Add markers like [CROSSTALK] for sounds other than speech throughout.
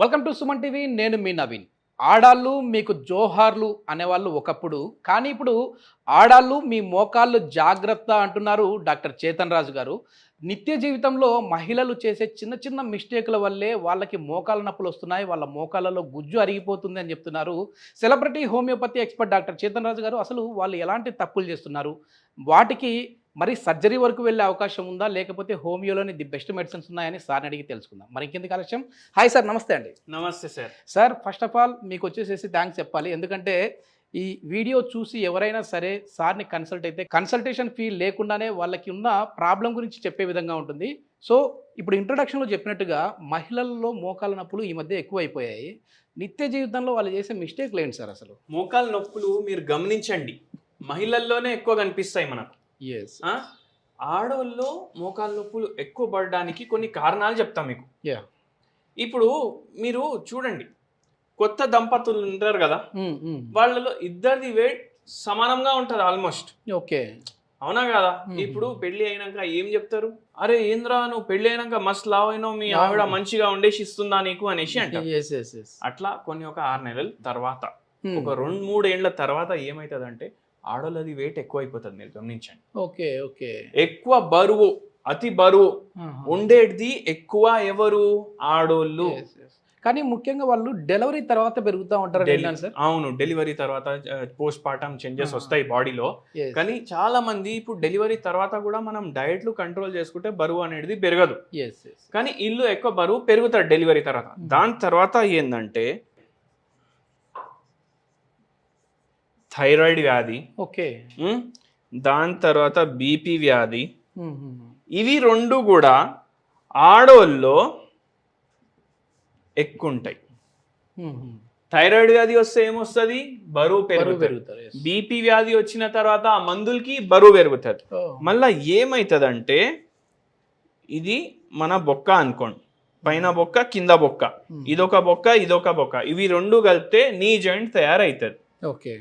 Welcome to Suman TV నేను మీ నవీన్. ఆడాళ్ళు మీకు జోహార్లు అనేవాళ్ళు ఒకప్పుడు కానీ ఇప్పుడు ఆడాళ్ళు మీ మోకాళ్ళు జాగ్రత్త అంటున్నారు డాక్టర్ చేతన్ రాజు గారు. నిత్య జీవితంలో మహిళలు చేసే చిన్న చిన్న మిస్టేక్ల వల్లే వాళ్ళకి మోకాళ్ళ నొప్పులు వస్తున్నాయి వాళ్ళ మోకాళ్ళలో గుజ్జు అరిగిపోతుంది అని చెప్తున్నారు. Celebrity homeopathy expert doctor Chetan Raju గారు అసలు వాళ్ళు ఎలాంటి తప్పులు చేస్తున్నారు? వాటికి మరి సర్జరీ వరకు వెళ్ళే అవకాశం ఉందా? లేకపోతే హోమియోలోని ది బెస్ట్ మెడిసిన్స్ ఉన్నాయని సార్ని అడిగి తెలుసుకుందాం. మరి ఇంకెందుకు ఆలస్యం? హాయ్ సార్ నమస్తే అండి. నమస్తే sir. Sir first of all మీకు వచ్చేసేసి థ్యాంక్స్ చెప్పాలి. ఎందుకంటే ఈ వీడియో చూసి ఎవరైనా సరే సార్ని కన్సల్ట్ అయితే కన్సల్టేషన్ ఫీ లేకుండానే వాళ్ళకి ఉన్న ప్రాబ్లం గురించి చెప్పే విధంగా ఉంటుంది. సో ఇప్పుడు ఇంట్రొడక్షన్లో చెప్పినట్టుగా మహిళల్లో మోకాల నొప్పులు ఈ మధ్య ఎక్కువ అయిపోయాయి నిత్య జీవితంలో వాళ్ళు చేసే మిస్టేక్లు ఏంటి సార్ అసలు? మోకాలు నొప్పులు మీరు గమనించండి. మహిళల్లోనే ఎక్కువ కనిపిస్తాయి మనకు. ఎస్ ఆ? ఆడవాళ్ళలో మోకాలు నొప్పులు ఎక్కువ పడడానికి కొన్ని కారణాలు చెప్తాం మీకు. ఇప్పుడు మీరు చూడండి కొత్త దంపతులు ఉంటారు కదా Hmm, వాళ్ళలో ఇద్దరిది వెయిట్ సమానంగా ఉంటుంది ఆల్మోస్ట్ ఓకే అవునా కదా Hmm. ఇప్పుడు పెళ్ళి అయినాక ఏం చెప్తారు అరే ఏంద్రా నువ్వు పెళ్ళి అయినాక మస్త్ లావ్ అయినావు మీ. ఆవిడ మంచిగా వండేసి ఇస్తుందా నీకు అనేసి అంటారు ఎస్ ఎస్ ఎస్ అట్లా కొన్ని ఒక ఆరు నెలల తర్వాత Hmm. ఒక రెండు మూడు ఏండ్ల తర్వాత ఏమవుతుందంటే ఆడోళ్ళది వెయిట్ ఎక్కువ అయిపోతుంది మీరు గమనించండి. Okay okay. ఎక్కువ బరువు అతి బరువు ఉండేది ఎక్కువ ఎవరు? ఆడోళ్ళు. కానీ ముఖ్యంగా వాళ్ళు డెలివరీ తర్వాత పెరుగుతూ ఉంటారు అవును డెలివరీ తర్వాత పోస్ట్ పార్టమ్ చేంజెస్. వస్తాయి బాడీలో. కానీ చాలా మంది ఇప్పుడు డెలివరీ తర్వాత కూడా మనం డైట్లు కంట్రోల్ చేసుకుంటే బరువు అనేది పెరగదు. కానీ ఇల్లు ఎక్కువ బరువు పెరుగుతారు డెలివరీ తర్వాత. దాని తర్వాత ఏంటంటే థైరాయిడ్ వ్యాధి. ఓకే. దాని తర్వాత బీపీ వ్యాధి. ఇవి రెండు కూడా ఆడోళ్ళలో ఎక్కువ ఉంటాయి. థైరాయిడ్ వ్యాధి వస్తే ఏమొస్తుంది? బరువు పెరుగుతుంది. బీపీ వ్యాధి వచ్చిన తర్వాత ఆ మందులకి బరువు పెరుగుతుంది. మళ్ళా ఏమవుతుందంటే ఇది మన బొక్క అనుకోండి. పైన బొక్క కింద బొక్క. ఇదొక బొక్క ఇదొక బొక్క. ఇవి రెండు కలిపితే నీ జాయింట్ తయారవుతుంది ఓకే.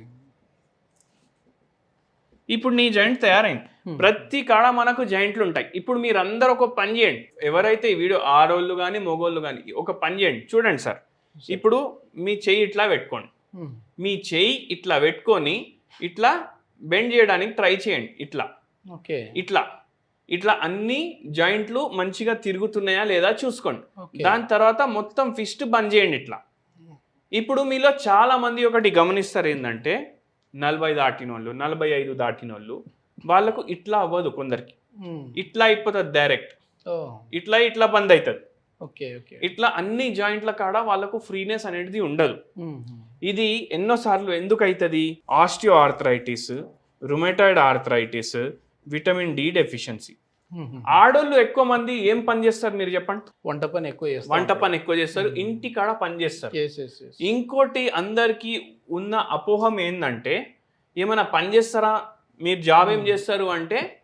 ఇప్పుడు నీ జాయింట్ తయారైంది. Hmm. ప్రతి కాడ మనకు జాయింట్లు ఉంటాయి. ఇప్పుడు మీరు అందరు ఒక పని చేయండి. ఎవరైతే ఈ వీడియో ఆడోళ్ళు కానీ మగోళ్ళు కానీ ఒక పని చేయండి. చూడండి సార్. ఇప్పుడు మీ చెయ్యి ఇట్లా పెట్టుకోండి. Hmm. మీ చెయ్యి ఇట్లా పెట్టుకొని ఇట్లా బెండ్ చేయడానికి ట్రై చేయండి. ఇట్లా. ఓకే. ఇట్లా. ఇట్లా అన్ని జాయింట్లు మంచిగా తిరుగుతున్నాయా లేదా చూసుకోండి. దాని తర్వాత మొత్తం ఫిస్ట్ బంద్ చేయండి ఇట్లా. ఇప్పుడు మీలో చాలా మంది ఒకటి గమనిస్తారు ఏంటంటే నలభై దాటిన వాళ్ళు నలభై ఐదు దాటిన వాళ్ళు వాళ్ళకు ఇట్లా అవ్వదు కొందరికి Hmm. ఇట్లా అయిపోతుంది డైరెక్ట్. ఇట్లా ఇట్లా బంద్ అవుతుంది ఓకే ఓకే ఇట్లా అన్ని జాయింట్ల కాడ వాళ్ళకు ఫ్రీనెస్ అనేది ఉండదు Hmm, hmm. ఇది ఎన్నోసార్లు ఎందుకు అవుతుంది osteoarthritis rheumatoid arthritis vitamin D deficiency. ఆడోళ్ళు ఎక్కువ మంది ఏం పని చేస్తారు మీరు చెప్పండి వంట పని ఎక్కువ చేస్తారు వంట పని ఎక్కువ చేస్తారు. ఇంటి కాడ పని చేస్తారు. ఇంకోటి అందరికి ఉన్న అపోహం ఏంటంటే ఏమైనా పని చేస్తారా? మీరు జాబ్ ఏం. చేస్తారు అంటే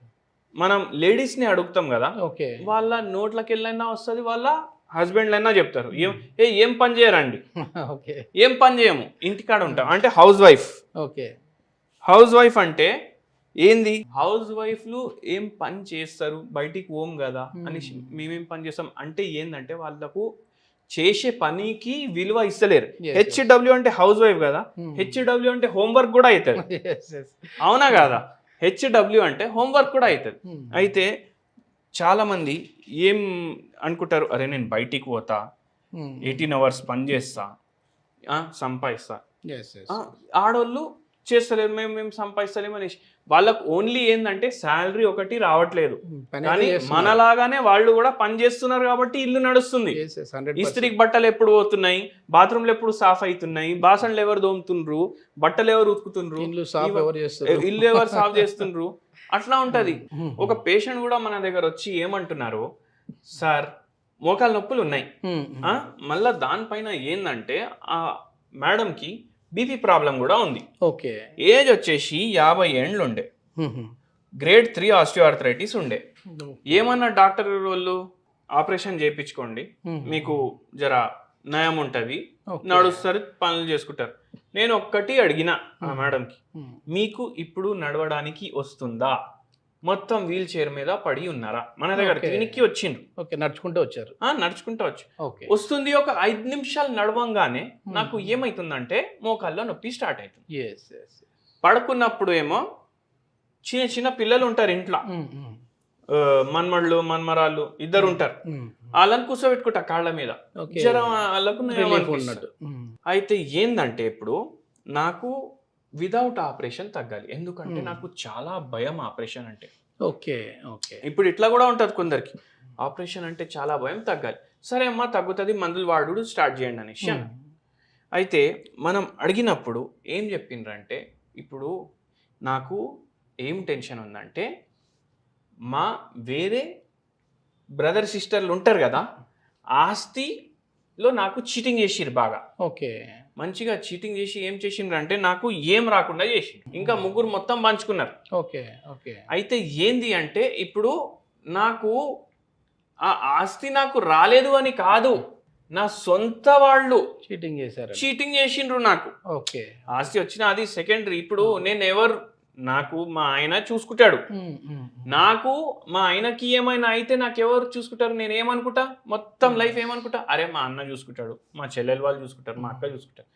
మనం లేడీస్ని అడుగుతాం కదా ఓకే. వాళ్ళ నోట్లకి వెళ్ళైనా వస్తుంది వాళ్ళ హస్బెండ్ అయినా చెప్తారు. ఏం ఏ ఏం పని చేయరండి. [LAUGHS] ఓకే. ఏం పని చేయము. ఇంటికాడ ఉంటాం. అంటే house wife. Okay. House wife అంటే ఏంది? హౌస్ వైఫ్లు ఏం పని చేస్తారు? బయటికి పోం కదా అని. మేమేం పని చేస్తాం? అంటే ఏంటంటే వాళ్ళకు చేసే పనికి విలువ ఇస్తలేరు హెచ్డబ్ల్యూ అంటే హౌస్ వైఫ్ కదా Hmm. హెచ్డబ్ల్యూ అంటే హోంవర్క్ కూడా అవుతుంది. [LAUGHS] అవునా కదా హెచ్డబ్ల్యూ అంటే హోంవర్క్ కూడా అవుతుంది Hmm. అయితే చాలా మంది ఏం అనుకుంటారు అరే నేను బయటికి పోతా Hmm. ఎయిటీన్ అవర్స్ పని చేస్తా సంపాదిస్తా Yes, yes. ఆ, ఆడోళ్ళు చేస్తలేరు మేము మేము సంపాదిస్తలేము అనేసి. వాళ్ళకు ఓన్లీ ఏంటంటే శాలరీ ఒకటి రావట్లేదు. కానీ. మనలాగానే వాళ్ళు కూడా పని చేస్తున్నారు కాబట్టి ఇల్లు నడుస్తుంది. Yes, yes, 100%. ఇస్త్రీకి బట్టలు ఎప్పుడు పోతున్నాయి? బాత్రూమ్లు ఎప్పుడు సాఫ్ అవుతున్నాయి? బాసన్లు ఎవరు దోముతుండ్రు? బట్టలు ఎవరు ఉతుకుతుండ్రు? ఇల్లు ఎవరు చేస్తారు? ఇల్లు ఎవరు సాఫ్ చేస్తుండ్రు? అట్లా ఉంటది. ఒక పేషెంట్ కూడా మన దగ్గర వచ్చి ఏమంటున్నారు సార్ మోకాలు నొప్పులు ఉన్నాయి. ఆ, మళ్ళా దానిపైన ఏంటంటే ఆ మేడంకి బీపీ ప్రాబ్లం కూడా ఉంది ఓకే ఏజ్ వచ్చేసి యాభై ఏండ్లు ఉండే. గ్రేడ్ త్రీ ఆస్టియోఆర్థరైటిస్ ఉండే ఏమన్నా డాక్టర్ వాళ్ళు ఆపరేషన్ చేయించుకోండి. మీకు జర నయం ఉంటుంది. నడుస్తారు పనులు చేసుకుంటారు నేను ఒక్కటి అడిగిన ఆ. మేడంకి. మీకు ఇప్పుడు నడవడానికి వస్తుందా మొత్తం వీల్ చైర్ మీద పడి ఉన్నారా? మన దగ్గర. క్లినిక్కి వచ్చిండ్రు. ఓకే నడుచుకుంటూ వచ్చారు. ఆ, నడుచుకుంటూ వచ్చి. ఓకే. వస్తుంది ఒక ఐదు నిమిషాలు నడవంగానే నాకు. ఏమైతుందంటే మోకాల్లో నొప్పి స్టార్ట్ అవుతుంది. పడుకున్నప్పుడు ఏమో చిన్న చిన్న పిల్లలు ఉంటారు ఇంట్లో. మన్మళ్ళు మన్మరాళ్ళు ఇద్దరు ఉంటారు. వాళ్ళని కూర్చోబెట్టుకుంటా కాళ్ళ మీద. జ్వరం వాళ్ళకు. అయితే ఏందంటే ఇప్పుడు నాకు వితౌట్ ఆపరేషన్ తగ్గాలి. ఎందుకంటే Hmm. నాకు చాలా భయం ఆపరేషన్ అంటే. Okay okay. ఇప్పుడు ఇట్లా కూడా ఉంటుంది కొందరికి. ఆపరేషన్ అంటే చాలా భయం తగ్గాలి. సరే అమ్మా తగ్గుతుంది మందులు వాడు స్టార్ట్ చేయండి అనేసి అన్నారు. అయితే మనం అడిగినప్పుడు ఏం చెప్పిండ్రంటే ఇప్పుడు నాకు ఏం టెన్షన్ ఉందంటే మా వేరే బ్రదర్ సిస్టర్లు ఉంటారు కదా ఆస్తిలో నాకు చీటింగ్ చేసిర్రు బాగా. ఓకే. మంచిగా చీటింగ్ చేసి ఏం చేసిండ్రు అంటే నాకు ఏం రాకుండా చేసిండ్రు ఇంకా ముగ్గురు మొత్తం పంచుకున్నారు. Okay okay. అయితే ఏంది అంటే ఇప్పుడు నాకు ఆ ఆస్తి నాకు రాలేదు అని కాదు. నా సొంత వాళ్ళు చీటింగ్ చేశారు. చీటింగ్ చేసిండ్రు నాకు. ఓకే. ఆస్తి వచ్చిన అది సెకండరీ. ఇప్పుడు నేను ఎవరు నాకు మా ఆయన చూసుకుంటాడు. నాకు మా ఆయనకి ఏమైనా అయితే నాకు ఎవరు చూసుకుంటారు? నేను ఏమనుకుంటా? మొత్తం లైఫ్ ఏమనుకుంటా? అరే మా అన్న చూసుకుంటాడు మా చెల్లెలు వాళ్ళు చూసుకుంటారు మా అక్క చూసుకుంటారు.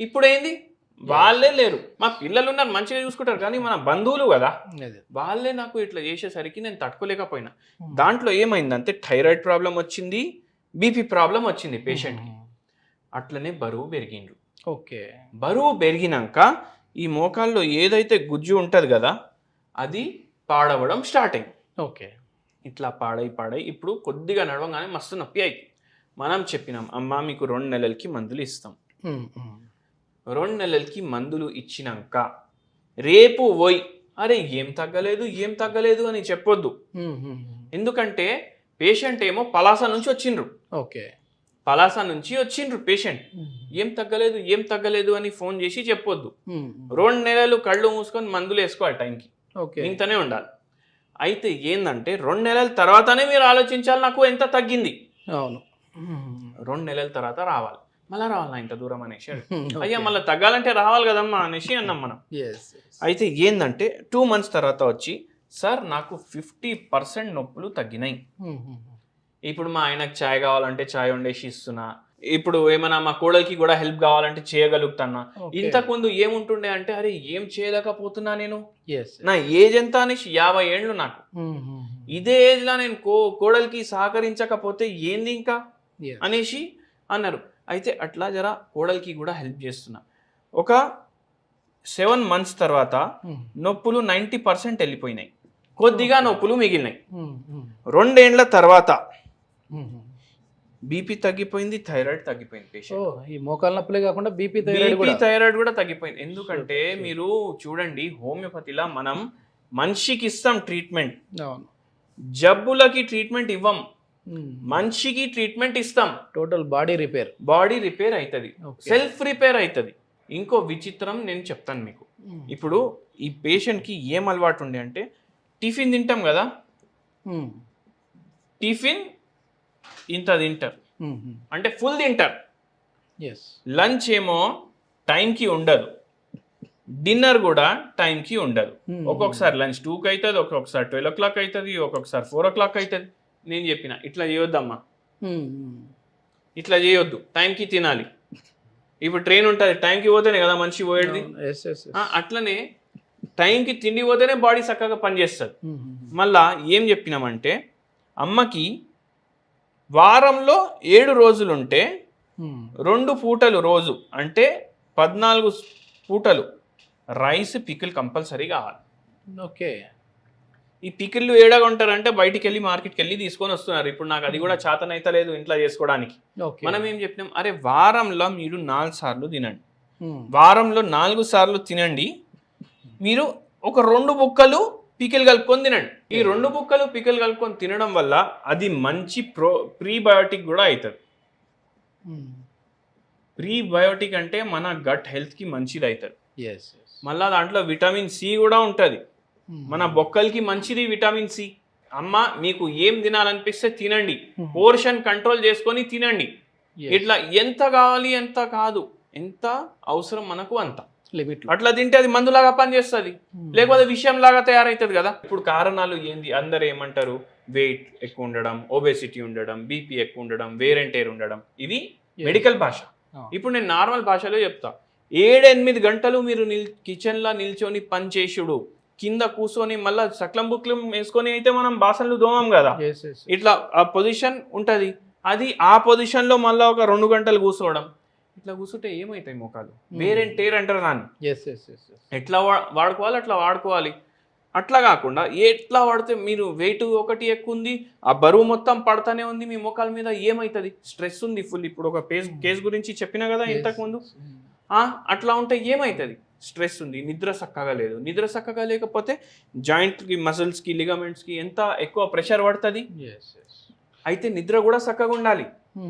ఇప్పుడు ఏంది వాళ్ళే లేరు. మా పిల్లలు ఉన్నారు మంచిగా చూసుకుంటారు కానీ మన బంధువులు కదా. వాళ్ళే నాకు ఇట్లా చేసేసరికి నేను తట్టుకోలేకపోయినా. దాంట్లో ఏమైందంటే థైరాయిడ్ ప్రాబ్లం వచ్చింది బీపీ ప్రాబ్లం వచ్చింది పేషెంట్కి. అట్లనే బరువు పెరిగిండ్రు. ఓకే. బరువు పెరిగినాక ఈ మోకాల్లో ఏదైతే గుజ్జు ఉంటుంది కదా అది పాడవడం స్టార్ట్ అయింది ఓకే. ఇట్లా పాడై పాడై ఇప్పుడు కొద్దిగా నడవగానే మస్తు నొప్పి అయింది మనం చెప్పినాం అమ్మ మీకు రెండు నెలలకి మందులు ఇస్తాం. రెండు నెలలకి మందులు ఇచ్చినాక రేపు పోయి అరే ఏం తగ్గలేదు ఏం తగ్గలేదు అని చెప్పొద్దు. ఎందుకంటే పేషెంట్ ఏమో పలాస నుంచి వచ్చిండ్రు. ఓకే. పలాస నుంచి వచ్చిండ్రు పేషెంట్. ఏం తగ్గలేదు ఏం తగ్గలేదు అని ఫోన్ చేసి చెప్పొద్దు. రెండు నెలలు కళ్ళు మూసుకొని మందులు వేసుకోవాలి టైంకి. ఓకే. మిగతానే ఉండాలి. అయితే ఏంటంటే రెండు నెలల తర్వాతనే మీరు ఆలోచించాలి నాకు ఎంత తగ్గింది. అవును. రెండు నెలల తర్వాత రావాలి. మళ్ళా రావాలా ఇంత దూరం అనేసి అయ్యా. మళ్ళీ తగ్గాలంటే రావాలి కదమ్మా అనేసి అన్నాం మనం. అయితే ఏందంటే టూ మంత్స్ తర్వాత వచ్చి సార్ నాకు ఫిఫ్టీ పర్సెంట్ నొప్పులు తగ్గినాయి. ఇప్పుడు మా ఆయనకు ఛాయ్ కావాలంటే ఛాయ్ వండేసి ఇస్తున్నా. ఇప్పుడు ఏమైనా మా కోడలికి కూడా హెల్ప్ కావాలంటే చేయగలుగుతానా ఓకే. ఇంతకు ముందు ఏముంటుండే అంటే అరే ఏం చేయలేకపోతున్నా నేను. నా ఏజ్ ఎంత అనేసి యాభై ఏండ్లు నాకు. ఇదే ఏజ్లో నేను కో కోడలికి సహకరించకపోతే ఏంది ఇంకా. అనేసి అన్నారు. అయితే అట్లా జర కోడలికి కూడా హెల్ప్ చేస్తున్నా. ఒక సెవెన్ మంత్స్ తర్వాత నొప్పులు నైంటీ పర్సెంట్ వెళ్ళిపోయినాయి. కొద్దిగా నొప్పులు మిగిలినాయి. రెండేండ్ల తర్వాత. బీపీ తగ్గిపోయింది థైరాయిడ్ తగ్గిపోయింది పేషెంట్ ఈ మోకాళ్ళ నొప్పులే కాకుండా బీపీ థైరాయిడ్ బీపీ థైరాయిడ్ కూడా తగ్గిపోయింది. ఎందుకంటే. మీరు చూడండి హోమియోపతిలా మనం మనిషికి ఇస్తాం ట్రీట్మెంట్. జబ్బులకి ట్రీట్మెంట్ ఇవ్వం. మనిషికి ట్రీట్మెంట్ ఇస్తాం. Total body repair. Body repair అవుతుంది. సెల్ఫ్ రిపేర్ అవుతుంది ఇంకో విచిత్రం నేను చెప్తాను మీకు. ఇప్పుడు ఈ పేషెంట్కి ఏం అలవాటు ఉండే అంటే టిఫిన్ తింటాం కదా. టిఫిన్ ఇంత తింటారు. అంటే ఫుల్ తింటారు. లంచ్ ఏమో టైంకి ఉండదు. డిన్నర్ కూడా టైంకి ఉండదు. ఒక్కొక్కసారి లంచ్ టూకి అవుతుంది ఒక్కొక్కసారి ట్వెల్వ్ ఓ క్లాక్ అవుతుంది ఒక్కొక్కసారి ఫోర్ ఓ క్లాక్ అవుతుంది నేను చెప్పిన ఇట్లా చేయొద్దమ్మా. మ్మ్, మ్మ్. ఇట్లా చేయొద్దు. టైంకి తినాలి. ఇప్పుడు ట్రైన్ ఉంటుంది టైంకి పోతేనే కదా మనిషి పోయేది? అట్లనే టైంకి తిండి పోతేనే బాడీ చక్కగా పనిచేస్తుంది. మళ్ళా ఏం చెప్పినామంటే అమ్మకి వారంలో ఏడు రోజులుంటే మ్మ్. రెండు పూటలు రోజు అంటే పద్నాలుగు పూటలు రైస్ పికిల్ కంపల్సరీ కావాలి. ఓకే. ఈ పికిళ్ళు ఏడగా ఉంటారంటే బయటికి వెళ్ళి మార్కెట్కి వెళ్ళి తీసుకొని వస్తున్నారు. ఇప్పుడు నాకు అది కూడా చేతనైతే లేదు ఇంట్లో చేసుకోవడానికి. మనం ఏం చెప్పినాం? అరే వారంలో మీరు నాలుగు సార్లు తినండి. వారంలో నాలుగు సార్లు తినండి. మీరు ఒక రెండు బుక్కలు పికిల్ కలుపుకొని తినండి ఈ రెండు బుక్కలు పికిల్ కలుపుకొని తినడం వల్ల అది మంచి ప్రో ప్రీబయోటిక్ కూడా అవుతుంది మ్మ్. ప్రీబయోటిక్ అంటే మన గట్ హెల్త్కి మంచిది అవుతుంది. మళ్ళా దాంట్లో విటమిన్ సి కూడా ఉంటుంది మ్మ్. మన బొక్కలకి మంచిది విటమిన్ సి అమ్మ మీకు ఏం తినాలనిపిస్తే తినండి మ్మ్. పోర్షన్ కంట్రోల్ చేసుకొని తినండి. ఇట్లా ఎంత కావాలి ఎంత కాదు ఎంత అవసరం మనకు అంత లిమిట్ అట్లా తింటే అది మందులాగా పనిచేస్తుంది. లేకపోతే విషయం లాగా తయారవుతుంది కదా. ఇప్పుడు కారణాలు ఏంది? అందరు ఏమంటారు? వెయిట్ ఎక్కువ ఉండడం ఒబేసిటీ ఉండడం బీపీ ఎక్కువ ఉండడం వేరెంటేర్ ఉండడం. ఇది మెడికల్ భాష. ఇప్పుడు నేను నార్మల్ భాషలో చెప్తా. ఏడెనిమిది గంటలు మీరు నిల్ కిచెన్లో నిల్చొని పని చేసుడు. కింద కూర్చొని మళ్ళీ సక్లం బుక్లం వేసుకొని అయితే మనం బాసనలు దోమం కదా. ఇట్లా ఆ పొజిషన్ ఉంటుంది. అది ఆ పొజిషన్లో మళ్ళీ ఒక రెండు గంటలు కూర్చోవడం ఇట్లా కూర్చుంటే ఏమవుతాయి మోకాలు? వేరెంటేర్ అంటారు దాన్ని. ఎస్ ఎస్ ఎస్ ఎట్లా వాడుకోవాలి అట్లా వాడుకోవాలి. అట్లా కాకుండా ఎట్లా వాడితే మీరు వెయిట్ ఒకటి ఎక్కువ ఉంది ఆ బరువు మొత్తం పడతానే ఉంది మీ మోకాల మీద ఏమవుతుంది స్ట్రెస్ ఉంది ఫుల్ ఇప్పుడు ఒక పేస్ కేసు గురించి చెప్పినా కదా ఇంతకు ముందు? ఆ, అట్లా ఉంటే ఏమవుతుంది స్ట్రెస్ ఉంది నిద్ర చక్కగా లేదు. నిద్ర చక్కగా లేకపోతే జాయింట్కి మసిల్స్కి లిగమెంట్స్కి ఎంత ఎక్కువ ప్రెషర్ పడుతుంది? అయితే నిద్ర కూడా చక్కగా ఉండాలి.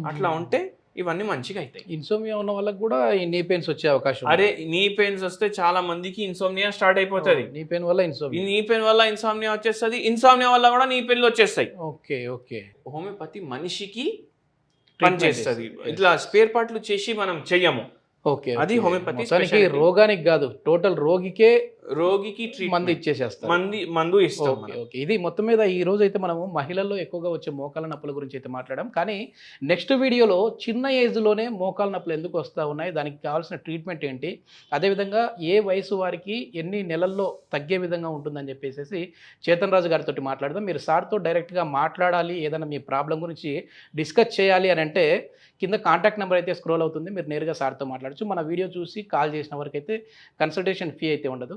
అట్లా ఉంటే ఇవన్నీ మంచిగా అవుతాయి ఇన్సోమియా ఉన్న వాళ్ళకి కూడా నీ పెయిన్స్ వచ్చే అవకాశం. అరే నీ పెయిన్స్ వస్తే చాలా మందికి ఇన్సోమ్నియా స్టార్ట్ అయిపోతుంది నీ పెయిన్ వల్ల ఇన్సోమియా నీ పెయిన్ వల్ల ఇన్సామ్నియా వచ్చేస్తుంది ఇన్సామ్నియా వల్ల కూడా నీ పెయిన్లు వచ్చేస్తాయి ఓకే ఓకే హోమియోపతి మనిషికి పనిచేస్తుంది చేస్తుంది. ఇట్లా స్పేర్ పార్ట్లు చేసి మనం చెయ్యము ఓకే అది. హోమియోపతి. రోగానికి కాదు టోటల్ రోగికే రోగికి మందు ఇచ్చేసేస్తారు. మంది మందు ఇస్తాం. ఓకే ఇది మొత్తం మీద ఈ రోజు అయితే మనము మహిళల్లో ఎక్కువగా వచ్చే మోకాల నొప్పుల గురించి అయితే మాట్లాడాం. కానీ నెక్స్ట్ వీడియోలో చిన్న ఏజ్లోనే మోకాల నొప్పులు ఎందుకు వస్తూ ఉన్నాయి దానికి కావాల్సిన ట్రీట్మెంట్ ఏంటి అదేవిధంగా ఏ వయసు వారికి ఎన్ని నెలల్లో తగ్గే విధంగా ఉంటుందని చెప్పేసి చేతన్ రాజు గారితో మాట్లాడదాం. మీరు సార్తో డైరెక్ట్గా మాట్లాడాలి ఏదైనా మీ ప్రాబ్లం గురించి డిస్కస్ చేయాలి అని అంటే కింద కాంటాక్ట్ నెంబర్ అయితే స్క్రోల్ అవుతుంది. మీరు నేరుగా సార్తో మాట్లాడచ్చు. మన వీడియో చూసి కాల్ చేసిన వరకు అయితే కన్సల్టేషన్ ఫీ అయితే ఉండదు.